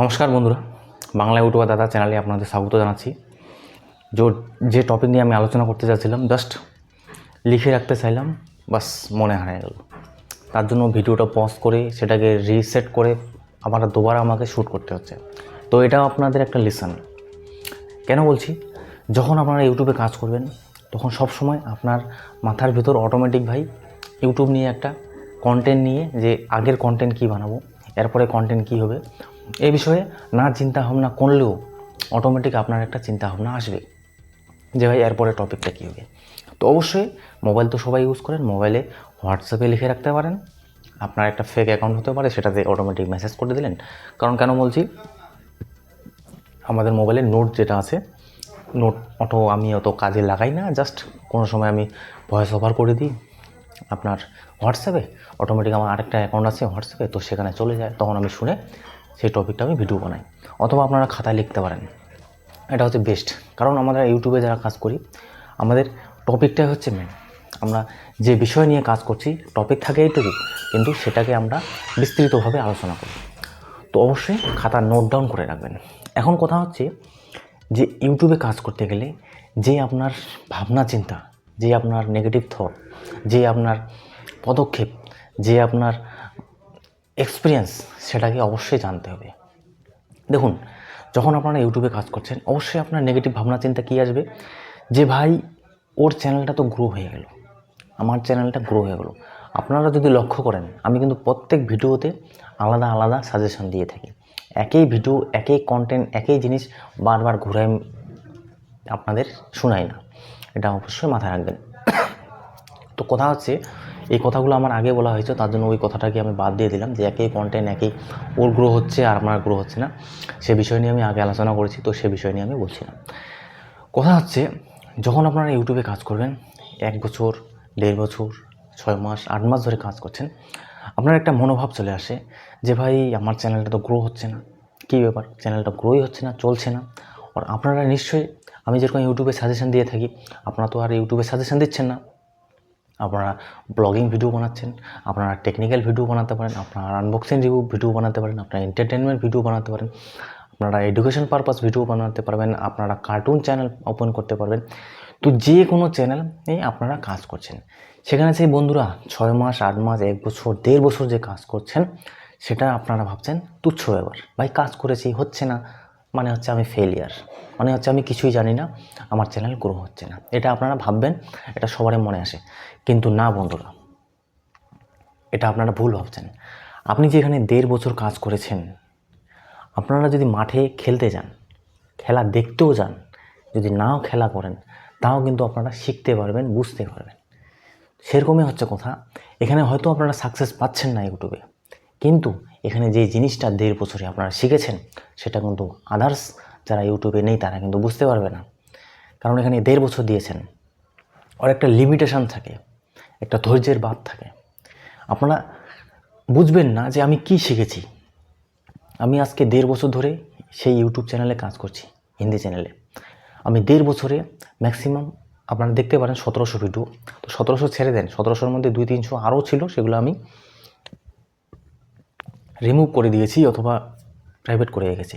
নমস্কার বন্ধুরা বাংলা ইউটিউবার দাদা চ্যানেলে আপনাদের স্বাগত জানাচ্ছি। যে টপিক নিয়ে আমি আলোচনা করতে চাচ্ছিলাম জাস্ট লিখে রাখতে চাইলাম, বাস মনে হারিয়ে গেল। তার জন্য ভিডিওটা পজ করে সেটাকে রিসেট করে আবার দুবার আমাকে শ্যুট করতে হচ্ছে। তো এটাও আপনাদের একটা লিসন কেন বলছি? যখন আপনারা ইউটিউবে কাজ করবেন, তখন সব সময় আপনার মাথার ভিতর অটোমেটিক ভাই ইউটিউব নিয়ে একটা কন্টেন্ট নিয়ে যে আগের কন্টেন্ট কী বানাবো, এরপরে কন্টেন্ট কী হবে এই বিষয়ে না চিন্তা ভাবনা করলেও অটোমেটিক আপনার একটা চিন্তা ভাবনা আসবে যে ভাই, এরপরে টপিকটা কী হবে? তো অবশ্যই মোবাইল তো সবাই ইউজ করেন মোবাইলে হোয়াটসঅ্যাপে লিখে রাখতে পারেন। আপনার একটা ফেক অ্যাকাউন্ট হতে পারে, সেটাতে অটোমেটিক মেসেজ করে দিলেন। কারণ কেন বলছি? আমাদের মোবাইলে নোট যেটা আছে নোট অটো আমি অত কাজে লাগাই না জাস্ট কোনো সময় আমি ভয়েস ওভার করে দিই। আপনার হোয়াটসঅ্যাপে অটোমেটিক আমার আরেকটা অ্যাকাউন্ট আছে হোয়াটসঅ্যাপে তো সেখানে চলে যায়। তখন আমি শুনে সেই টপিকটা আমি ভিডিও বানাই। অথবা আপনারা খাতায় লিখতে পারেন। এটা হচ্ছে বেস্ট কারণ আমরা ইউটিউবে যারা কাজ করি, আমাদের টপিকটাই হচ্ছে মেন আমরা যে বিষয় নিয়ে কাজ করছি টপিক থাকে এইটুকু, কিন্তু সেটাকে আমরা বিস্তৃতভাবে আলোচনা করি। তো অবশ্যই খাতা নোট ডাউন করে রাখবেন। এখন কথা হচ্ছে যে ইউটিউবে কাজ করতে গেলে যে আপনার ভাবনা চিন্তা, যে আপনার নেগেটিভ থট যে আপনার পদক্ষেপ, যে আপনার এক্সপিরিয়েন্স সেটাকে অবশ্যই জানতে হবে। দেখুন, যখন আপনারা ইউটিউবে কাজ করছেন, অবশ্যই আপনার নেগেটিভ ভাবনা, চিন্তা কী আসবে? যে ভাই, ওর চ্যানেলটা তো গ্রো হয়ে গেল। আমার চ্যানেলটা গ্রো হয়ে গেলো। আপনারা যদি লক্ষ্য করেন, আমি কিন্তু প্রত্যেক ভিডিওতে আলাদা আলাদা সাজেশন দিয়ে থাকি। একই ভিডিও একই কন্টেন্ট একই জিনিস বারবার ঘুরাই আপনাদের শোনাই না। এটা অবশ্যই মাথায় রাখবেন। তো কথা হচ্ছে, এই কথাগুলো আমার আগে বলা হয়েছে, তার জন্য ওই কথাটাকে আমি বাদ দিয়ে দিলাম যে একই কন্টেন্ট একই ওর গ্রো হচ্ছে আর আমার গ্রো হচ্ছে না। সে বিষয় নিয়ে আমি আগে আলোচনা করেছি, তো সে বিষয় নিয়ে আমি বলছি না। কথা হচ্ছে, যখন আপনারা ইউটিউবে কাজ করবেন, এক বছর, দেড় বছর, ছয় মাস, আট মাস ধরে কাজ করছেন, আপনার একটা মনোভাব চলে আসে যে ভাই, আমার চ্যানেলটা তো গ্রো হচ্ছে না। কী ব্যাপার? চ্যানেলটা গ্রোই হচ্ছে না, চলছে না। আর আপনারা নিশ্চয়ই, আমি যেরকম ইউটিউবে সাজেশান দিয়ে থাকি, আপনারা তো আর ইউটিউবে সাজেশন দিচ্ছেন না। আপনারা ব্লগিং ভিডিও বানাচ্ছেন, আপনারা টেকনিক্যাল ভিডিও বানাতে পারেন, আপনারা আনবক্সিং রিভিউ ভিডিও বানাতে পারেন, আপনারা এন্টারটেনমেন্ট ভিডিও বানাতে পারেন, আপনারা এডুকেশন পারপাস ভিডিও বানাতে পারবেন, আপনারা কার্টুন চ্যানেল ওপেন করতে পারবেন। তো যে কোনো চ্যানেল এই আপনারা কাজ করছেন। সেখানে সেই বন্ধুরা ছয় মাস, আট মাস, এক বছর, দেড় বছর যে কাজ করছেন, সেটা আপনারা ভাবছেন তুচ্ছ ব্যাপার। ভাই, কাজ করেছি হচ্ছে না। মানে হচ্ছে আমি ফেলিয়ার মানে হচ্ছে আমি কিছুই জানি না, আমার চ্যানেল গ্রো হচ্ছে না। এটা আপনারা ভাববেন, এটা সবারই মনে আসে। কিন্তু না বন্ধুরা, এটা আপনারা ভুল ভাবছেন। আপনি যেখানে দেড় বছর কাজ করেছেন, আপনারা যদি মাঠে খেলতে যান, খেলা দেখতেও যান, যদি নাও খেলা করেন, তাও কিন্তু আপনারা শিখতে পারবেন, বুঝতে পারবেন। সেরকমই হচ্ছে কথা। এখানে হয়তো আপনারা সাকসেস পাচ্ছেন না ইউটিউবে, কিন্তু এখানে যে জিনিসটা দেড় বছরে আপনারা শিখেছেন, সেটা কিন্তু আদার্স যারা ইউটিউবে নেই, তারা কিন্তু বুঝতে পারবে না। কারণ এখানে দেড় বছর দিয়েছেন। ওর একটা লিমিটেশন থাকে, একটা ধৈর্যের বাদ থাকে। আপনারা বুঝবেন না যে আমি কি শিখেছি। আমি আজকে দেড় বছর ধরে সেই ইউটিউব চ্যানেলে কাজ করছি, হিন্দি চ্যানেলে আমি দেড় বছরে ম্যাক্সিমাম আপনারা দেখতে পারেন সতেরোশো ভিডিও তো সতেরোশো ছেড়ে দেন, সতেরোশোর মধ্যে দুই তিনশো আরও ছিল, সেগুলো আমি রিমুভ করে দিয়েছি অথবা প্রাইভেট করে রেখেছি।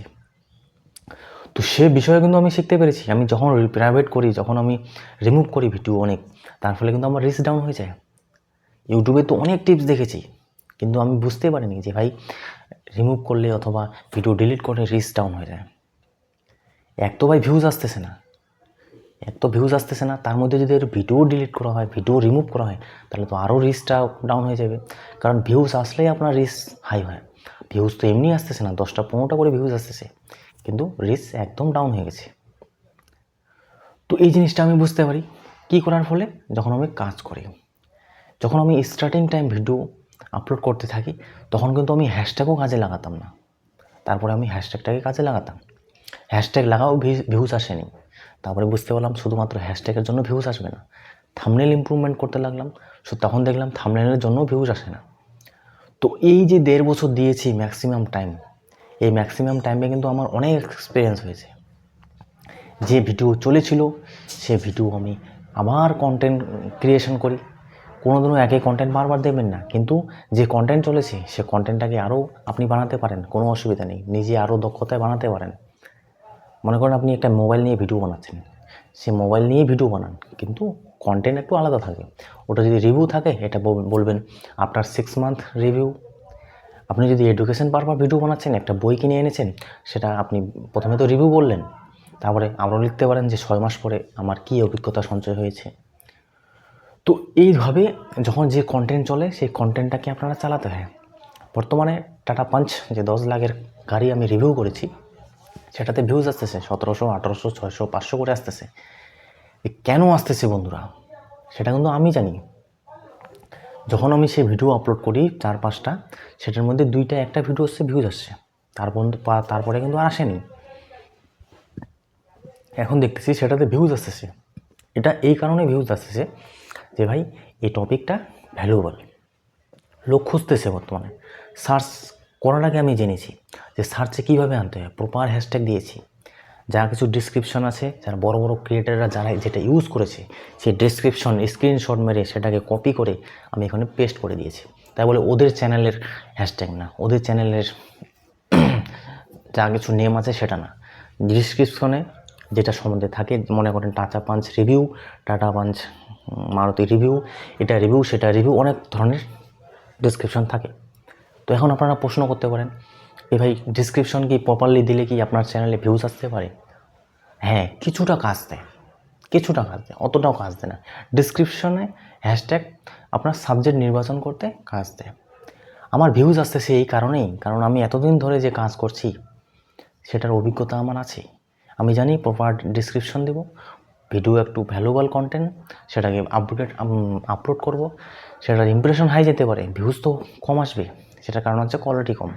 তো সে বিষয়ে কিন্তু আমি শিখতে পেরেছি। আমি যখন প্রাইভেট করি, যখন আমি রিমুভ করি ভিডিও অনেক, তার ফলে কিন্তু আমার রিস্ক ডাউন হয়ে যায়। ইউটিউবে তো অনেক টিপস দেখেছি, কিন্তু আমি বুঝতে পারিনি যে ভাই রিমুভ করলে অথবা ভিডিও ডিলিট করলে রিস্ক ডাউন হয়ে যায়। এক তো ভাই ভিউজ আসতেছে না। এক তো ভিউজ আসতেছে না, তার মধ্যে যদি ভিডিও ডিলিট করা হয় ভিডিও রিমুভ করা হয়, তাহলে তো আরও রিস্কটা ডাউন হয়ে যাবে। কারণ ভিউজ আসলেই আপনার রিস্ক হাই হয়। ভিউজ তো এমনি আসতেছে না, দশটা পনেরোটা করে ভিউজ আসতেছে, কিন্তু রিস্ক একদম ডাউন হয়ে গেছে। তো এই জিনিসটা আমি বুঝতে পারি, কী করার ফলে? যখন আমি কাজ করি, যখন আমি স্টার্টিং টাইম ভিডিও আপলোড করতে থাকি, তখন কিন্তু আমি হ্যাশট্যাগও কাজে লাগাতাম না। তারপরে আমি হ্যাশট্যাগটাকে কাজে লাগাতাম। হ্যাশট্যাগ লাগাও ভিউজ আসেনি। তারপরে বুঝতে পারলাম শুধুমাত্র হ্যাশট্যাগের জন্য ভিউজ আসবে না। থামনেল ইমপ্রুভমেন্ট করতে লাগলাম, সো তখন দেখলাম থামনেলের জন্য ভিউজ আসে না। তো এই যে দেড় বছর দিয়েছি ম্যাক্সিমাম টাইম এই ম্যাক্সিমাম টাইমে কিন্তু আমার অনেক এক্সপিরিয়েন্স হয়েছে। যে ভিডিও চলেছিল, সে ভিডিও আমি আবার কন্টেন্ট ক্রিয়েশন করি। কোনো কোনোদিনও একই কন্টেন্ট বারবার দেবেন না, কিন্তু যে কন্টেন্ট চলেছে, সে কন্টেন্টটাকে আরও আপনি বানাতে পারেন, কোনো অসুবিধা নেই। নিজে আরও দক্ষতায় বানাতে পারেন। মনে করেন আপনি একটা মোবাইল নিয়ে ভিডিও বানাচ্ছেন। সে মোবাইল নিয়ে ভিডিও বানান, কিন্তু কন্টেন্ট একটু আলাদা থাকে। ওটা যদি রিভিউ থাকে, এটা বলবেন আফটার সিক্স মান্থ রিভিউ আপনি যদি এডুকেশন পারপার ভিডিও বানাচ্ছেন, একটা বই কিনে এনেছেন, সেটা আপনি প্রথমে তো রিভিউ বললেন, তারপরে আরও লিখতে পারেন যে ছয় মাস পরে আমার কী অভিজ্ঞতা সঞ্চয় হয়েছে। তো এইভাবে যখন যে কন্টেন্ট চলে, সেই কন্টেন্টটাকে আপনারা চালাতে হয়। বর্তমানে টাটা পাঞ্চ যে দশ লাখের গাড়ি আমি রিভিউ করেছি, সেটাতে ভিউজ আসতেছে, সতেরোশো, আঠেরোশো, ছয়শো, পাঁচশো করে আসতেছে। কেন আসতেছে বন্ধুরা? সেটা কিন্তু আমি জানি। যখন আমি সেই ভিডিও আপলোড করি চার পাঁচটা সেটার মধ্যে দুইটা, একটা ভিডিও আসছে। ভিউজ আসছে তারপর তারপরে কিন্তু আর আসেনি। এখন দেখতেছি সেটাতে ভিউজ আসতেছে। এটা এই কারণে ভিউজ আসতেছে যে ভাই, এই টপিকটা ভ্যালুয়েবল লোক খুঁজতেছে বর্তমানে। সার্চ করার আগে আমি জেনেছি যে সার্চে কীভাবে আনতে হয়। প্রপার হ্যাশট্যাগ দিয়েছি। যা কিছু ডিসক্রিপশন আছে, যারা বড় বড় ক্রিয়েটাররা যারা যেটা ইউজ করেছে, সেই ডিসক্রিপশন স্ক্রিনশট মেরে সেটাকে কপি করে আমি এখানে পেস্ট করে দিয়েছি। তাই বলে ওদের চ্যানেলের হ্যাশট্যাগ না, ওদের চ্যানেলের যা কিছু নেম আছে সেটা না। ডিসক্রিপশনে যেটা সম্বন্ধে থাকে, মনে করেন Tata Punch review Tata Punch Maruti review এটা রিভিউ সেটা রিভিউ অনেক ধরনের ডিসক্রিপশন থাকে। তো এখন আপনারা প্রশ্ন করতে পারেন এ ভাই ডিসক্রিপশন কি প্রপারলি দিলে কি আপনার চ্যানেলে ভিউজ আসতে পারে? হ্যাঁ কিছুটা কাজ দেয়। কিছুটা কাজ দেয়, অতটাও কাজ দেয় না। ডিসক্রিপশনে হ্যাশট্যাগ আপনার সাবজেক্ট নির্বাচন করতে কাজ দেয়। আমার ভিউজ আসতেছে এই কারণেই, কারণ আমি এতদিন ধরে যে কাজ করছি, সেটার অভিজ্ঞতা আমার আছে। আমি জানি প্রপার ডিসক্রিপশন দেব ভিডিও একটু ভ্যালুয়েবল কন্টেন্ট সেটাকে আপডেট আপলোড করব। সেটার ইমপ্রেশন হাই যেতে পারে ভিউজ তো কম আসবে, সেটার কারণ হচ্ছে কোয়ালিটি কম।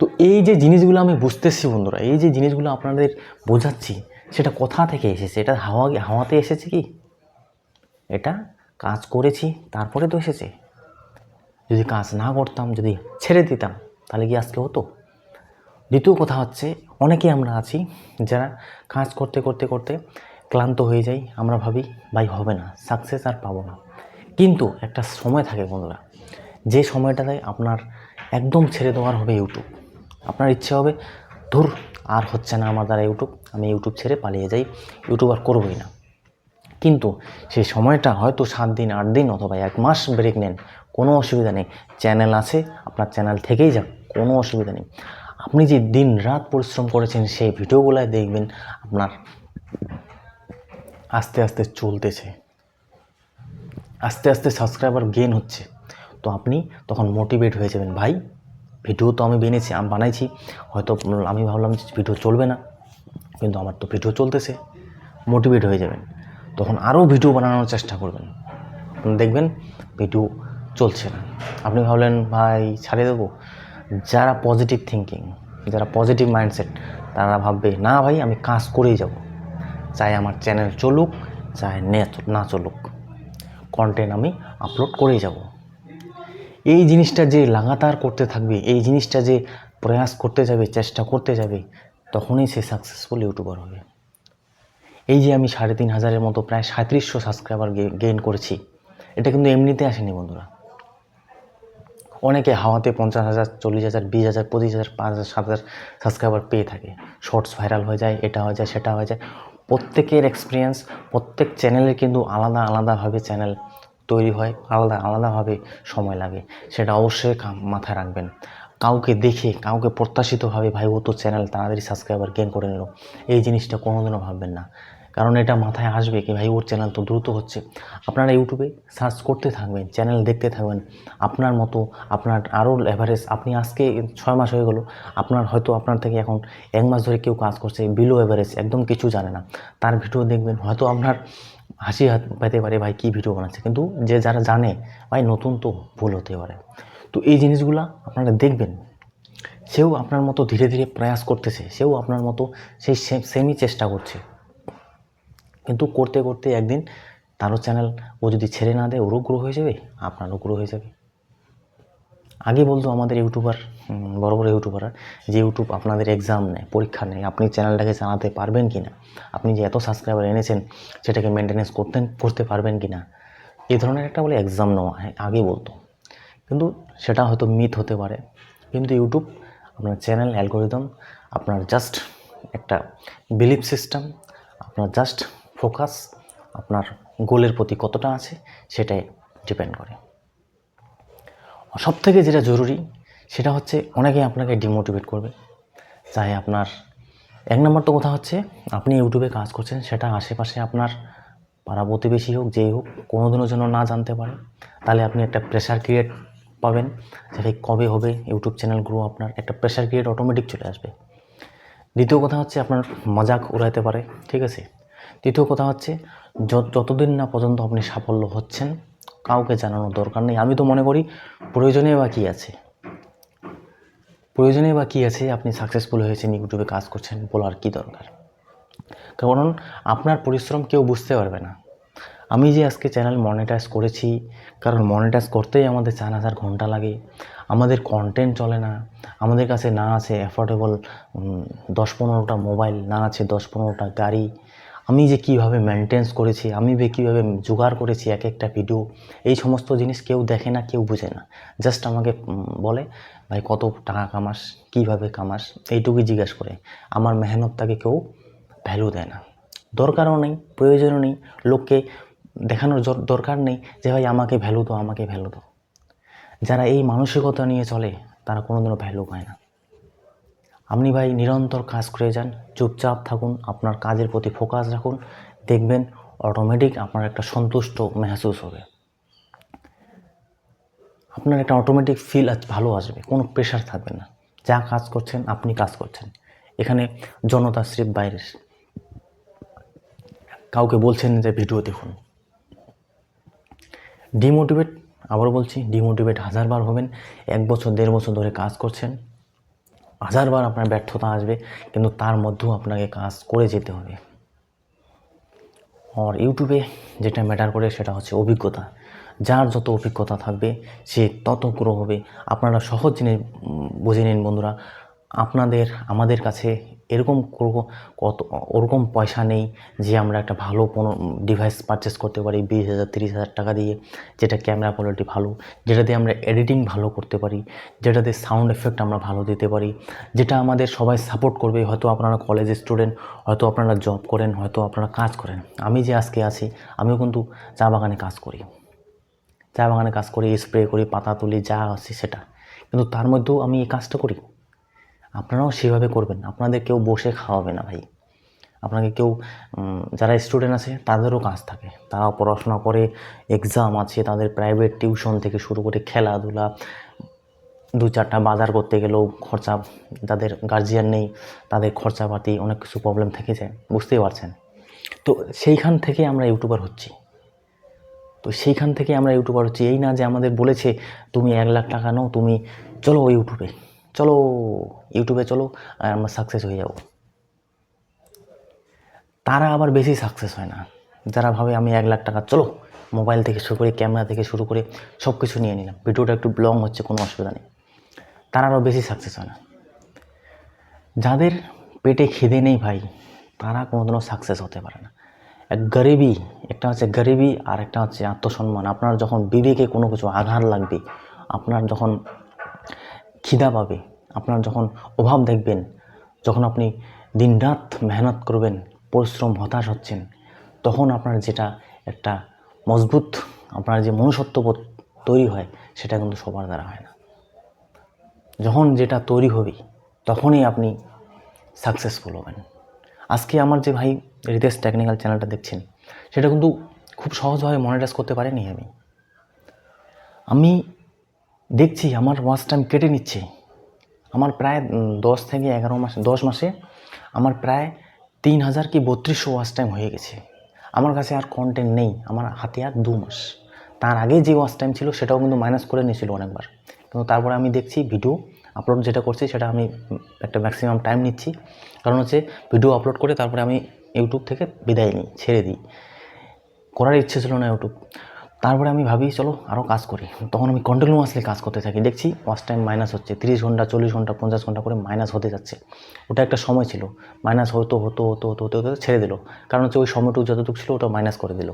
তো এই যে জিনিসগুলো আমি বুঝতেছি বন্ধুরা, এই যে জিনিসগুলো আপনাদের বোঝাচ্ছি, সেটা কোথা থেকে এসেছে? এটা হাওয়া, হাওয়াতে এসেছে কি? এটা কাজ করেছি, তারপরে তো এসেছে। যদি কাজ না করতাম, যদি ছেড়ে দিতাম, তাহলে কি আজকে হতো? দ্বিতীয় কথা হচ্ছে, অনেকেই আমরা আছি যারা কাজ করতে করতে করতে ক্লান্ত হয়ে যাই, আমরা ভাবি, ভাই, হবে না সাকসেস আর পাবো না। কিন্তু একটা সময় থাকে বন্ধুরা, যে সময়টাতে আপনার একদম ছেড়ে দেওয়ার হবে ইউটিউব আপনার ইচ্ছে হবে, ধুর, আর হচ্ছে না আমার দ্বারা ইউটিউব আমি ইউটিউব ছেড়ে পালিয়ে যাই ইউটিউব আর করবোই না। কিন্তু সেই সময়টা হয়তো সাত দিন, আট দিন অথবা এক মাস ব্রেক নেন, কোনো অসুবিধা নেই। চ্যানেল আছে, আপনার চ্যানেল থেকেই যান কোনো অসুবিধা নেই। আপনি যে দিন রাত পরিশ্রম করেছেন, সেই ভিডিওগুলোয় দেখবেন, আপনার আস্তে আস্তে চলতেছে। আস্তে আস্তে সাবস্ক্রাইবার গেন হচ্ছে। তো আপনি তখন মোটিভেট হয়ে যাবেন, ভাই ভিডিও তো আমি বেনেছি আমি বানাইছি। হয়তো আমি ভাবলাম যে ভিডিও চলবে না, কিন্তু আমার তো ভিডিও চলতেছে মোটিভেট হয়ে যাবেন। তখন আরও ভিডিও বানানোর চেষ্টা করবেন। দেখবেন, ভিডিও চলছে না। আপনি ভাবলেন, ভাই, ছাড়িয়ে দেবো? যারা পজিটিভ থিঙ্কিং যারা পজিটিভ মাইন্ডসেট তারা ভাববে, না ভাই, আমি কাজ করেই যাব। চাই আমার চ্যানেল চলুক, চাই নে- না চলুক। কন্টেন্ট আমি আপলোড করেই যাব। এই জিনিসটা যে লাগাতার করতে থাকবে, এই জিনিসটা যে প্রয়াস করতে যাবে, চেষ্টা করতে যাবে, তখনই সে সাকসেসফুল ইউটিউবার হবে। এই যে আমি সাড়ে তিন হাজারের মতো প্রায় সাঁত্রিশশো সাবস্ক্রাইবার গেইন করেছি, এটা কিন্তু এমনিতে আসেনি বন্ধুরা। অনেকে হাওয়াতে পঞ্চাশ হাজার, চল্লিশ হাজার, বিশ হাজার, পঁচিশ হাজার, পাঁচ হাজার, সাত হাজার সাবস্ক্রাইবার পেয়ে থাকে। শর্টস ভাইরাল হয়ে যায়, এটা হয়ে যায়, সেটা হয়ে যায়। প্রত্যেকের এক্সপিরিয়েন্স প্রত্যেক চ্যানেলের কিন্তু আলাদা, আলাদাভাবে চ্যানেল তৈরি হয়, আলাদা, আলাদাভাবে সময় লাগে। সেটা অবশ্যই মাথায় রাখবেন। কাউকে দেখে, কাউকে প্রত্যাশিতভাবে, ভাই, ও চ্যানেল, তাড়াতাড়ি সাবস্ক্রাইবার গেন করে নিল। এই জিনিসটা কোনোদিনও ভাববেন না। কারণ এটা মাথায় আসবে কি, ভাই, ওর চ্যানেল তো দ্রুত হচ্ছে। আপনারা ইউটিউবে সার্চ করতে থাকবেন, চ্যানেল দেখতে থাকবেন। আপনার মতো, আপনার আরও অ্যাভারেজ আপনি আজকে ছয় মাস হয়ে গেলো, আপনার হয়তো আপনার থেকে এখন এক মাস ধরে কেউ কাজ করছে বিলো অ্যাভারেজ একদম কিছু জানে না। তার ভিডিও দেখবেন, হয়তো আপনার হাসি হাত পেতে পারে, ভাই, কী ভিডিও বানাচ্ছে? কিন্তু যে যারা জানে, ভাই, নতুন তো ভুল হতে পারে। তো এই জিনিসগুলো আপনারা দেখবেন। সেও আপনার মতো ধীরে ধীরে প্রয়াস করতেছে, সেও আপনার মতো সেই সেমই চেষ্টা করছে। কিন্তু করতে করতে একদিন তারও চ্যানেল ও যদি ছেড়ে না দেয়, ওরও গ্রো হয়ে যাবে, আপনারও গ্রো হয়ে যাবে। আগে বলতো আমাদের ইউটিউবার বড় বড় ইউটিউবাররা যে ইউটিউব আপনাদের এক্সাম নেয়, পরীক্ষা নেয়, আপনি চ্যানেলটাকে চালাতে পারবেন কি না আপনি যে এত সাবস্ক্রাইবার এনেছেন, সেটাকে মেনটেনেন্স করতেন, করতে পারবেন কি না এই ধরনের একটা বলে এক্সাম নেওয়া হয়, আগে বলতো। কিন্তু সেটা হয়তো মিথ হতে পারে। কিন্তু ইউটিউব, আপনার চ্যানেল অ্যালগোরিদম আপনার জাস্ট একটা বিলিভ সিস্টেম আপনার জাস্ট ফোকাস আপনার গোলের প্রতি কতটা আছে, সেটাই ডিপেন্ড করে। সব থেকে যেটা জরুরি, সেটা হচ্ছে অনেকেই আপনাকে ডিমোটিভেট করবে। চাই আপনার, এক নম্বর তো কথা হচ্ছে, আপনি ইউটিউবে কাজ করছেন, সেটা আশেপাশে আপনার পাড়া প্রতিবেশী হোক, যেই হোক, কোনোদিনও যেন না জানতে পারে। তাহলে আপনি একটা প্রেশার ক্রিয়েট পাবেন ভাই কবে হবে ইউটিউব চ্যানেল গ্রো আপনার, একটা প্রেশার ক্রিয়েট অটোমেটিক চলে আসবে। দ্বিতীয় কথা হচ্ছে আপনার মজাক উড়াইতে পারে, ঠিক আছে? তৃতীয় কথা হচ্ছে, যত- যতদিন না পর্যন্ত আপনি সাফল্য হচ্ছেন কাউকে জানানোর দরকার নেই। আমি তো মনে করি, প্রয়োজনে বা কী আছে? প্রয়োজনে বা কী আছে, আপনি সাকসেসফুল হয়েছেন, ইউটিউবে কাজ করছেন, বলার কী দরকার? কারণ আপনার পরিশ্রম কেউ বুঝতে পারবে না। আমি যে আজকে চ্যানেল মনিটাইজ করেছি, কারণ মনিটাইজ করতেই আমাদের চার হাজার ঘণ্টা লাগে। আমাদের কন্টেন্ট চলে না। আমাদের কাছে না আছে অ্যাফোর্ডেবল দশ পনেরোটা মোবাইল না আছে দশ পনেরোটা গাড়ি। আমি যে কীভাবে মেনটেন্স করেছি, আমি যে কীভাবে জোগাড় করেছি এক একটা ভিডিও এই সমস্ত জিনিস কেউ দেখে না, কেউ বুঝে না। জাস্ট আমাকে বলে, ভাই, কত টাকা কামাস, কীভাবে কামাস? এইটুকুই জিজ্ঞেস করে। আমার মেহনতটাকে কেউ ভ্যালু দেয় না। দরকারও নেই, প্রয়োজনও নেই। লোককে দেখানোর দরকার নেই যে, ভাই, আমাকে ভ্যালু দাও, আমাকে ভ্যালু দাও। যারা এই মানসিকতা নিয়ে চলে, তারা কোনোদিনও ভ্যালু পায় না। আপনি ভাই নিরন্তর কাজ করে যান, চুপচাপ থাকুন, আপনার কাজের প্রতি ফোকাস রাখুন, দেখবেন অটোমেটিক আপনার একটা সন্তুষ্ট মেহসুস হবে। আপনার একটা অটোমেটিক ফিল আজ ভালো আসবে, কোনো প্রেশার থাকবে না। যা কাজ করছেন, আপনি কাজ করছেন। এখানে জনতা স্রেফ বাইরের। কাউকে বলছেন যে ভিডিও দেখুন। ডিমোটিভেট আবার বলছি ডিমোটিভেট হাজারবার হবেন, এক বছর, দেড় বছর ধরে কাজ করছেন হাজারবার আপনার ব্যর্থতা আসবে, কিন্তু তার মধ্যেও আপনাকে কাজ করে যেতে হবে। আর ইউটিউবে যেটা ম্যাটার করে সেটা হচ্ছে অভিজ্ঞতা। যার যত অভিজ্ঞতা থাকবে, সে তত গ্রো হবে। আপনারা সহজ জিনিস বুঝে নিন বন্ধুরা, আপনাদের, আমাদের কাছে এরকম কত, ওরকম পয়সা নেই যে আমরা একটা ভালো কোনো ডিভাইস পারচেস করতে পারি বিশ হাজার, তিরিশ হাজার টাকা দিয়ে, যেটা ক্যামেরা কোয়ালিটি ভালো, যেটা দিয়ে আমরা এডিটিং ভালো করতে পারি, যেটা দিয়ে সাউন্ড এফেক্ট আমরা ভালো দিতে পারি, যেটা আমাদের সবাই সাপোর্ট করবে। হয়তো আপনারা কলেজ স্টুডেন্ট হয়তো আপনারা জব করেন, হয়তো আপনারা কাজ করেন। আমি যে আজকে আছি, আমিও কিন্তু চা বাগানে কাজ করি। চা বাগানে কাজ করি স্প্রে করি, পাতা তুলি, যা আছে সেটা। কিন্তু তার মধ্যেও আমি এই কাজটা করি। আপনারাও সেভাবে করবেন আপনাদের কেউ বসে খাওয়াবে না ভাই। আপনাকে কেউ যারা স্টুডেন্ট আছে, তাদেরও কাজ থাকে। তারাও পড়াশোনা করে এক্সাম আছে, তাদের প্রাইভেট টিউশন থেকে শুরু করে খেলাধুলা, দু চারটা বাজার করতে গেলেও খরচা, যাদের গার্জিয়ান নেই, তাদের খরচাপাতি, অনেক কিছু প্রবলেম থেকে যায় বুঝতেই পারছেন? তো সেইখান থেকে আমরা ইউটিউবার হচ্ছি। তো সেইখান থেকে আমরা ইউটিউবার হচ্ছি। এই না যে আমাদের বলেছে, তুমি এক লাখ টাকা নাও, তুমি চলো ইউটিউবে চলো ইউটিউবে চলো, আর আমরা সাকসেস হয়ে যাব। তারা আবার বেশি সাকসেস হয় না। যারা ভাবে আমি এক লাখ টাকা, চলো মোবাইল থেকে শুরু করে ক্যামেরা থেকে শুরু করে সব কিছু নিয়ে নিলাম। ভিডিওটা একটু লং হচ্ছে, কোনো অসুবিধা নেই। তারা আরও বেশি সাকসেস হয় না। যাদের পেটে খিদে নেই ভাই, তারা কোনোদিনও সাকসেস হতে পারে না। এক গরিবি, একটা হচ্ছে গরিবি, আর একটা হচ্ছে আত্মসম্মান। আপনার যখন বিবেকে কোনো কিছু আঘাত লাগবে, আপনার যখন খিদা পাবে। আপনার যখন অভাব দেখবেন, যখন আপনি দিনরাত মেহনত করবেন, পরিশ্রম, হতাশ হচ্ছেন, তখন আপনার যেটা একটা মজবুত, আপনার যে মনুষ্যত্ববোধ তৈরি হয়, সেটা কিন্তু সবার দ্বারা হয় না। যখন যেটা তৈরি হবে, তখনই আপনি সাকসেসফুল হবেন। আজকে আমার যে ভাই রিতেশ টেকনিক্যাল চ্যানেলটা দেখছেন, সেটা কিন্তু খুব সহজভাবে মনিটাইজ করতে পারিনি আমি। আমি দেখছি আমার ওয়াচ টাইম কেটে নিচ্ছে। আমার প্রায় দশ থেকে এগারো মাস, দশ মাসে আমার প্রায় তিন হাজার কি বত্রিশশো ওয়াচ টাইম হয়ে গেছে। আমার কাছে আর কন্টেন্ট নেই, আমার হাতে আর দু মাস। তার আগে যে ওয়াচ টাইম ছিল সেটাও কিন্তু মাইনাস করে নিয়েছিল অনেকবার। কিন্তু তারপরে আমি দেখছি ভিডিও আপলোড যেটা করছি সেটা আমি একটা ম্যাক্সিমাম টাইম নিচ্ছি। কারণ হচ্ছে ভিডিও আপলোড করে তারপরে আমি ইউটিউব থেকে বিদায় নিই, ছেড়ে দিই। করার ইচ্ছে ছিল না ইউটিউব তারপরে আমি ভাবি, চলো আরও কাজ করি। তখন আমি কন্টিনিউয়াসলি কাজ করতে থাকি। দেখছি ওয়াচ টাইম মাইনাস হচ্ছে, তিরিশ ঘণ্টা, চল্লিশ ঘণ্টা, পঞ্চাশ ঘণ্টা করে মাইনাস হতে যাচ্ছে। ওটা একটা সময় ছিল। মাইনাস হতো হতো হতো হতো, হতে হতে, ছেড়ে দিল। কারণ হচ্ছে ওই সময়টুকু যতটুকু ছিল, ওটা মাইনাস করে দিল।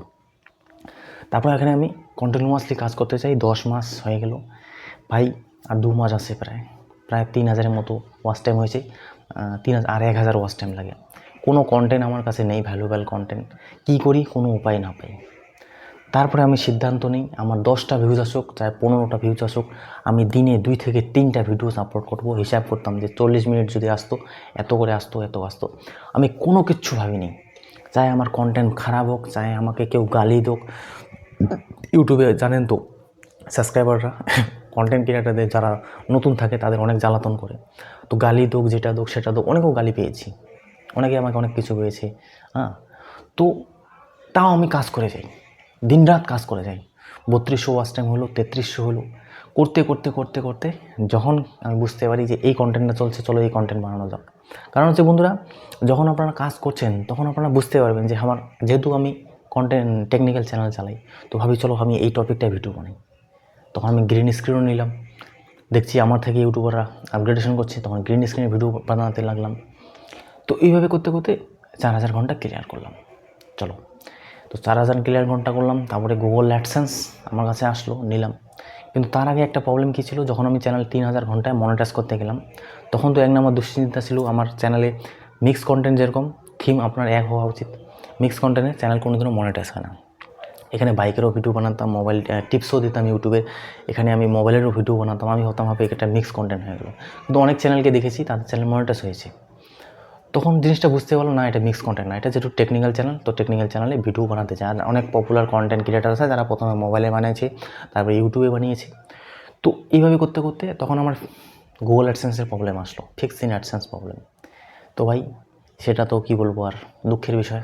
তারপরে এখানে আমি কন্টিনিউয়াসলি কাজ করতে চাই। দশ মাস হয়ে গেল। ভাই, আর দু মাস আছে প্রায়। প্রায় তিন হাজারের মতো ওয়াচ টাইম হয়েছে। তিন হাজার আর এক হাজার ওয়াচ টাইম লাগে। কোনো কন্টেন্ট আমার কাছে নেই ভ্যালুয়েবল কন্টেন্ট কী করি? কোনো উপায় না পাই। তারপরে আমি সিদ্ধান্ত নিই। আমার দশটা ভিউজ আসুক, চাই পনেরোটা ভিউজ আসুক, আমি দিনে দুই থেকে তিনটা ভিডিওস আপলোড করব। হিসাব করতাম যে চল্লিশ মিনিট যদি আসতো, এত করে আসতো, এত আসতো। আমি কোনো কিচ্ছু ভাবিনি। চাই আমার কন্টেন্ট খারাপ হোক, চাই আমাকে কেউ গালি দোক। ইউটিউবে জানেন তো সাবস্ক্রাইবাররা কন্টেন্ট ক্রিয়েটারদের যারা নতুন থাকে, তাদের অনেক জ্বালাতন করে। তো গালি দোক, যেটা দোক, সেটা দোক, অনেকেও গালি পেয়েছি। অনেকে আমাকে অনেক কিছু পেয়েছে হ্যাঁ। তো তাও আমি কাজ করে যাই। দিনরাত কাজ করে যাই। বত্রিশশো ওয়াচ টাইম হলো, তেত্রিশশো হলো। করতে করতে করতে করতে যখন আমি বুঝতে পারি যে এই কন্টেন্টটা চলছে, চলো এই কন্টেন্ট বানানো যাক। কারণ হচ্ছে বন্ধুরা, যখন আপনারা কাজ করছেন, তখন আপনারা বুঝতে পারবেন যে আমার, যেহেতু আমি কন্টেন্ট টেকনিক্যাল চ্যানেল চালাই, তো ভাবি চলো আমি এই টপিকটায় ভিডিও বানাই। তখন আমি গ্রিন স্ক্রিনও নিলাম। দেখছি আমার থেকে ইউটিউবাররা আপগ্রেডেশন করছে, তখন গ্রিন স্ক্রিনে ভিডিও বানাতে লাগলাম। তো এইভাবে করতে করতে চার হাজার ঘণ্টা ক্লিয়ার করলাম। চলো। তো চার হাজার ক্লিয়ার ঘণ্টা করলাম, তারপরে গুগল অ্যাডসেন্স আমার কাছে আসলো, নিলাম। কিন্তু তার আগে একটা প্রবলেম কী ছিল, যখন আমি চ্যানেল তিন হাজার ঘন্টায় মনিটাইজ করতে গেলাম, তখন তো এক নম্বর দুশ্চিন্তা ছিল আমার চ্যানেলে মিক্স কন্টেন্ট যেরকম থিম আপনার এক হওয়া উচিত। মিক্স কন্টেন্টে চ্যানেল কোনোদিনও মনিটাইজ হয় না। এখানে বাইকেরও ভিডিও বানাতাম মোবাইল টিপসও দিতাম ইউটিউবে এখানে আমি মোবাইলেরও ভিডিও বানাতাম, আমি হতাম হবে এটা মিক্স কন্টেন্ট হয়ে গেলো। কিন্তু অনেক চ্যানেলকে দেখেছি, তাদের চ্যানেল মনিটাইজ হয়েছে। তখন জিনিসটা বুঝতে পারল, না, এটা মিক্স কন্টেন্ট না, এটা যেহেতু টেকনিক্যাল চ্যানেল তো টেকনিক্যাল চ্যানেলে ভিডিও বানাতে চায়। অনেক পপুলার কন্টেন্ট ক্রিয়েটার আছে যারা প্রথমে মোবাইলে বানিয়েছে, তারপরে ইউটিউবে বানিয়েছে। তো এইভাবে করতে করতে তখন আমার গুগল অ্যাডসেন্সের প্রবলেম আসলো ফিক্স ইন অ্যাডসেন্স প্রবলেম তো ভাই, সেটা তো কী বলব আর, দুঃখের বিষয়।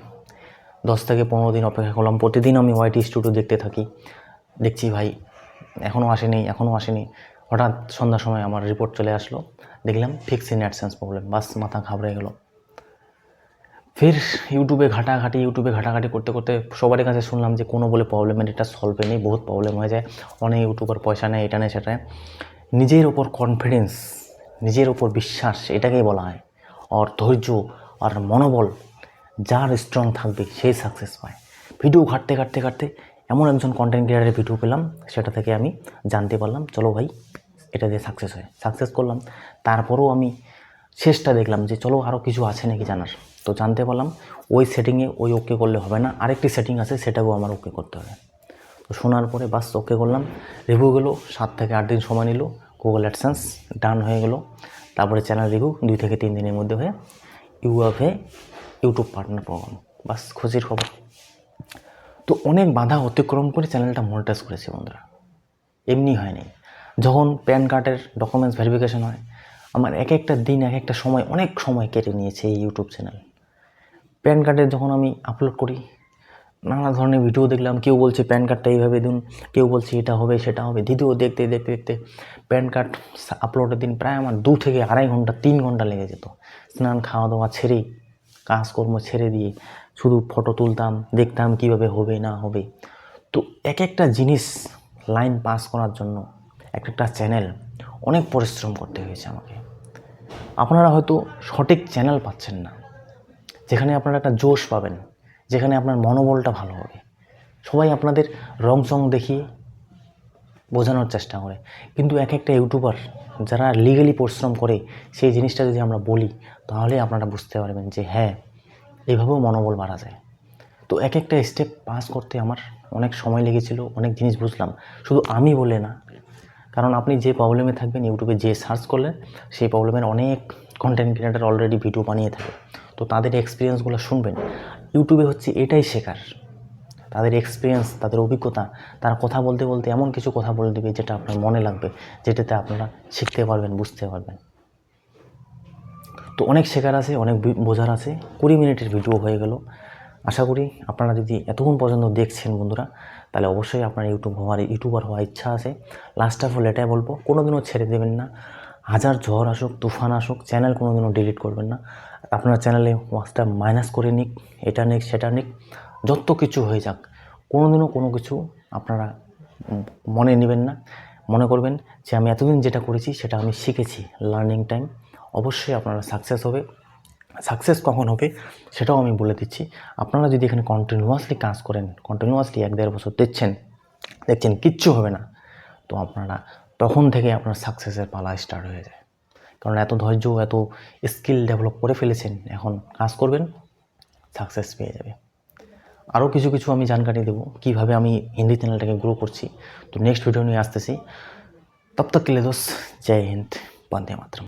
দশ থেকে পনেরো দিন অপেক্ষা করলাম, প্রতিদিন আমি ওয়াইটি স্টুডিও দেখতে থাকি। দেখছি ভাই এখনও আসেনি এখনও আসেনি। হঠাৎ সন্ধ্যার সময় আমার রিপোর্ট চলে আসলো, দেখলাম ফিক্স ইন অ্যাডসেন্স প্রবলেম বাস মাথা ঘাবড়ে গেলো। ফের ইউটিউবে ঘাটাঘাটি ইউটিউবে ঘাটাঘাটি করতে করতে সবারই কাছে শুনলাম যে কোনো বলে প্রবলেমের এটা সলভে নেই বহুত প্রবলেম হয়ে যায়। অনেক ইউটিউবার পয়সা নেয়, এটা নেয়, সেটা নিজের ওপর কনফিডেন্স নিজের ওপর বিশ্বাস, এটাকেই বলা হয়। আর ধৈর্য আর মনোবল, যার স্ট্রং থাকবে, সেই সাকসেস পায়। ভিডিও ঘাটতে ঘাটতে ঘাটতে এমন একজন কন্টেন্ট ক্রিয়েটারের ভিডিও পেলাম, সেটা থেকে আমি জানতে পারলাম, চলো ভাই, এটা দিয়ে সাকসেস হয়। সাকসেস করলাম, তারপরেও আমি শেষটা দেখলাম যে, চলো আরও কিছু আছে নাকি জানার? তো জানতে পারলাম ওই সেটিংয়ে ওই ওকে করলে হবে না। আরেকটি সেটিং আছে, সেটাকেও আমার ওকে করতে হবে। তো শোনার পরে বাস ওকে করলাম। রিভিউ গেলো, সাত থেকে আট দিন সময় নিল। গুগল অ্যাডসেন্স ডান হয়ে গেলো। তারপরে চ্যানেল রিভিউ দুই থেকে তিন দিনের মধ্যে হয়ে ইউএফে ইউটিউব পার্টনার প্রোগ্রাম বাস, খুশির খবর। তো অনেক বাধা অতিক্রম করে চ্যানেলটা মনিটাইজ করেছে বন্ধুরা। এমনি হয়নি যখন প্যান কার্ডের ডকুমেন্টস ভেরিফিকেশন হয়, আমার এক একটা দিন, এক একটা সময়, অনেক সময় কেটে নিয়েছে এই ইউটিউব চ্যানেল প্যান কার্ডে যখন আমি আপলোড করি, নানা ধরনের ভিডিও দেখলাম, কেউ বলছে প্যান কার্ডটা এইভাবে দিন, কেউ বলছে এটা হবে, সেটা হবে। দ্বিতীয় দেখতে দেখতে দেখতে প্যান কার্ড আপলোডের দিন প্রায় আমার দু থেকে আড়াই ঘণ্টা, তিন ঘণ্টা লেগে যেত। স্নান খাওয়া দাওয়া ছেড়েই কাজকর্ম ছেড়ে দিয়ে শুধু ফটো তুলতাম, দেখতাম কীভাবে হবে, না হবে। তো এক একটা জিনিস লাইন পাস করার জন্য এক একটা চ্যানেল অনেক পরিশ্রম করতে হয়েছে আমাকে। আপনারা হয়তো সঠিক চ্যানেল পাচ্ছেন না। যেখানে আপনারা একটা জোশ পাবেন, যেখানে আপনার মনোবলটা ভালো হবে। সবাই আপনাদের রং চং দেখিয়ে বোঝানোর চেষ্টা করে। কিন্তু এক একটা ইউটিউবার যারা লিগালি পরিশ্রম করে সেই জিনিসটা যদি আমরা বলি, তাহলে আপনারা বুঝতে পারবেন যে হ্যাঁ এইভাবেও মনোবল বাড়া যায়। তো এক একটা স্টেপ পাস করতে আমার অনেক সময় লেগেছিল, অনেক জিনিস বুঝলাম। শুধু আমি বলে না, কারণ আপনি যে প্রবলেমে থাকবেন, ইউটিউবে যে সার্চ করলেন, সেই প্রবলেমের অনেক কন্টেন্ট ক্রিয়েটার অলরেডি ভিডিও বানিয়ে থাকে। তো তাদের এক্সপিরিয়েন্সগুলো শুনবেন। ইউটিউবে হচ্ছে এটাই শেখার। তাদের এক্সপিরিয়েন্স তাদের অভিজ্ঞতা, তারা কথা বলতে বলতে এমন কিছু কথা বলে দেবে যেটা আপনার মনে লাগবে, যেটাতে আপনারা শিখতে পারবেন, বুঝতে পারবেন। তো অনেক শেখার আছে, অনেক বোঝার আছে। কুড়ি মিনিটের ভিডিও হয়ে গেল। আশা করি আপনারা যদি এতক্ষণ পর্যন্ত দেখছেন বন্ধুরা, তাহলে অবশ্যই আপনার ইউটিউব হওয়ার ইউটিউবার হওয়ার ইচ্ছা আছে। লাস্ট অফ অল এটাই বলব, কোনোদিনও ছেড়ে দেবেন না। হাজার ঝড় আসুক, তুফান আসুক চ্যানেল কোনোদিনও ডিলিট করবেন না। আপনার চ্যানেলে ওয়াচটা মাইনাস করে নিক, এটা নিক, সেটা নিক, যত কিছু হয়ে যাক, কোনোদিনও কোনো কিছু আপনারা মনে নেবেন না, মনে করবেন যে আমি এতদিন যেটা করেছি সেটা আমি শিখেছি লার্নিং টাইম অবশ্যই আপনারা সাকসেস হবে। সাকসেস কখন হবে সেটাও আমি বলে দিচ্ছি। আপনারা যদি এখানে কন্টিনিউয়াসলি কাজ করেন কন্টিনিউয়াসলি এক দেড় বছর দিচ্ছেন দেখছেন কিচ্ছু হবে না, তো আপনারা তখন থেকে আপনার সাকসেসের পালা স্টার্ট হয়ে যায়। কারণ এত ধৈর্য, এত স্কিল ডেভেলপ করে ফেলেছেন, এখন কাজ করবেন সাকসেস পেয়ে যাবে। আরও কিছু কিছু আমি জানকারি দেবো, কীভাবে আমি হিন্দি চ্যানেলটাকে গ্রো করছি। তো নেক্সট ভিডিও নিয়ে আসতেছি। তব তক জয় হিন্দ, বন্দে মাতরম।